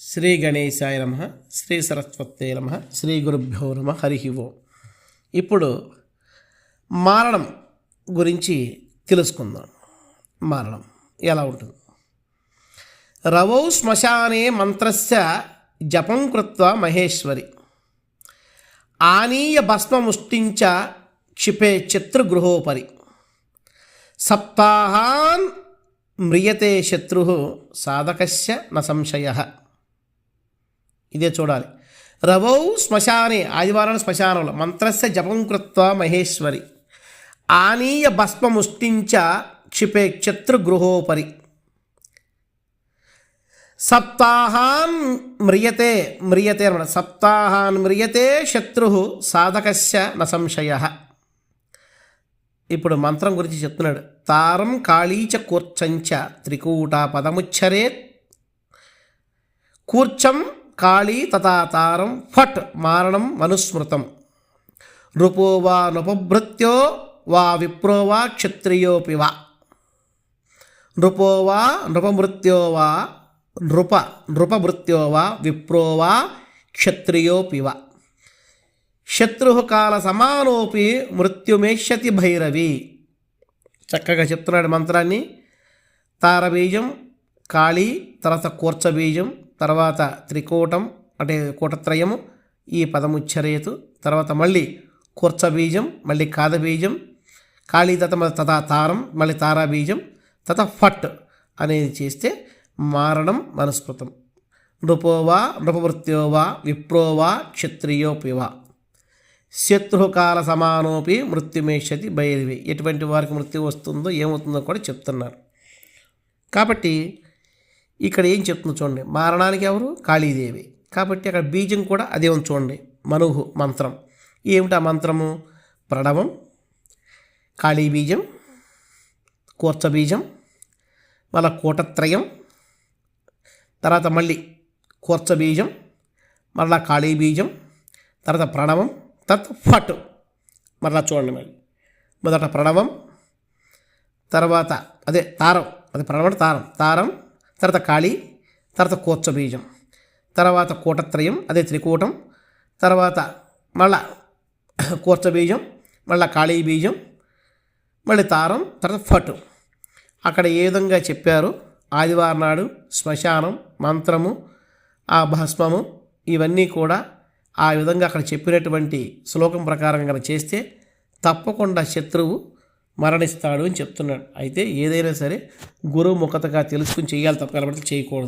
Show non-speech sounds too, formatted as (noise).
శ్రీ గణేశాయ నమ శ్రీ సరస్వతే నమ శ్రీ గురుభ్యో నమ హరి ఓం. ఇప్పుడు మారణం గురించి తెలుసుకుందాం. మారణం ఎలా ఉంటుంది? రవౌ శ్మశానే మంత్రస్య జపం కృత్వా మహేశ్వరి. ఆనీయ భస్మముష్టించ క్షిపే చిత్రగృహోపరి సప్తాహాన్ మ్రియతే శత్రు సాధకస్య న సంశయ. ఇదే చూడాలి. రవౌ శ్మశానే ఆదివారం శ్మశానంలో మంత్రస్య జపం కృత్వ మహేశ్వరి. ఆనీయ భస్మముష్టించ క్షిపే క్షత్రుగృహోపరి. సప్తాహాన్ మ్రియతే మ్రియతే అనమాట సప్తాహాన్ మ్రియతే శత్రు సాధకస్య న సంశయ. ఇప్పుడు మంత్రం గురించి చెప్తున్నాడు. తారం కాళీచ కూర్చంచ త్రికూట పదముచ్చరే కూర్చం కాళీ తతాతారం ఫట్ మారణం మనుస్మృతం. నృపో వా నృపభృత్యో వా విప్రో వా క్షత్రియోపి వా. నృపో వా నృపమృత్యో వా నృప నృపమృత్యో వా విప్రో వా క్షత్రియోపి వా. శత్రు కాల సమానోపి మృత్యుమేష్యతి భైరవి. చక్కగా చెప్తున్నాడు మంత్రాన్ని. తారబీజం కాళీ తర్వాత కూర్చబీజం తర్వాత త్రికూటం అంటే కూటత్రయము ఈ పదముచ్చరేతు తర్వాత మళ్ళీ కూర్చబీజం మళ్ళీ కాదబీజం కాళీ తత తథా తారం మళ్ళీ తారాబీజం తత ఫట్ అనేది చేస్తే మారణం మనస్కృతం. నృపోవా నృపవృత్యోవా విప్రోవా క్షత్రియోపివా. శత్రుకాల సమానోపి మృత్యుమేషతి బయలువి ఎటువంటి వారికి మృత్యు వస్తుందో ఏమవుతుందో కూడా చెప్తున్నారు. కాబట్టి ఇక్కడ ఏం చెప్తుందో చూడండి. మారణానికి ఎవరు? కాళీదేవి. కాబట్టి అక్కడ బీజం కూడా అదే ఉంది చూడండి. మనుహు మంత్రం. ఏమిటా మంత్రము? ప్రణవం కాళీ బీజం కూర్చబీజం మళ్ళా కూటత్రయం తర్వాత మళ్ళీ కూర్చబీజం మళ్ళా కాళీ బీజం తర్వాత ప్రణవం తత్ ఫట్. మరలా చూడండి మళ్ళీ మొదట ప్రణవం తర్వాత అదే తారం. అది ప్రణవం తారం. తారం తర్వాత కాళీ తర్వాత కూర్చబీజం తర్వాత కూటత్రయం అదే త్రికూటం తర్వాత మళ్ళా (coughs) కూర్చబీజం మళ్ళీ కాళీ బీజం మళ్ళీ తారం తర్వాత ఫట్. అక్కడ ఏ విధంగా చెప్పారు? ఆదివారం నాడు శ్మశానం మంత్రము ఆ భస్మము ఇవన్నీ కూడా ఆ విధంగా అక్కడ చెప్పినటువంటి శ్లోకం ప్రకారం కనుక చేస్తే తప్పకుండా శత్రువు మరణిస్తాడు అని చెప్తున్నాడు. అయితే ఏదైనా సరే గురువు ముఖతగా తెలుసుకుని చేయాలి తప్ప కలబడితే చేయకూడదు.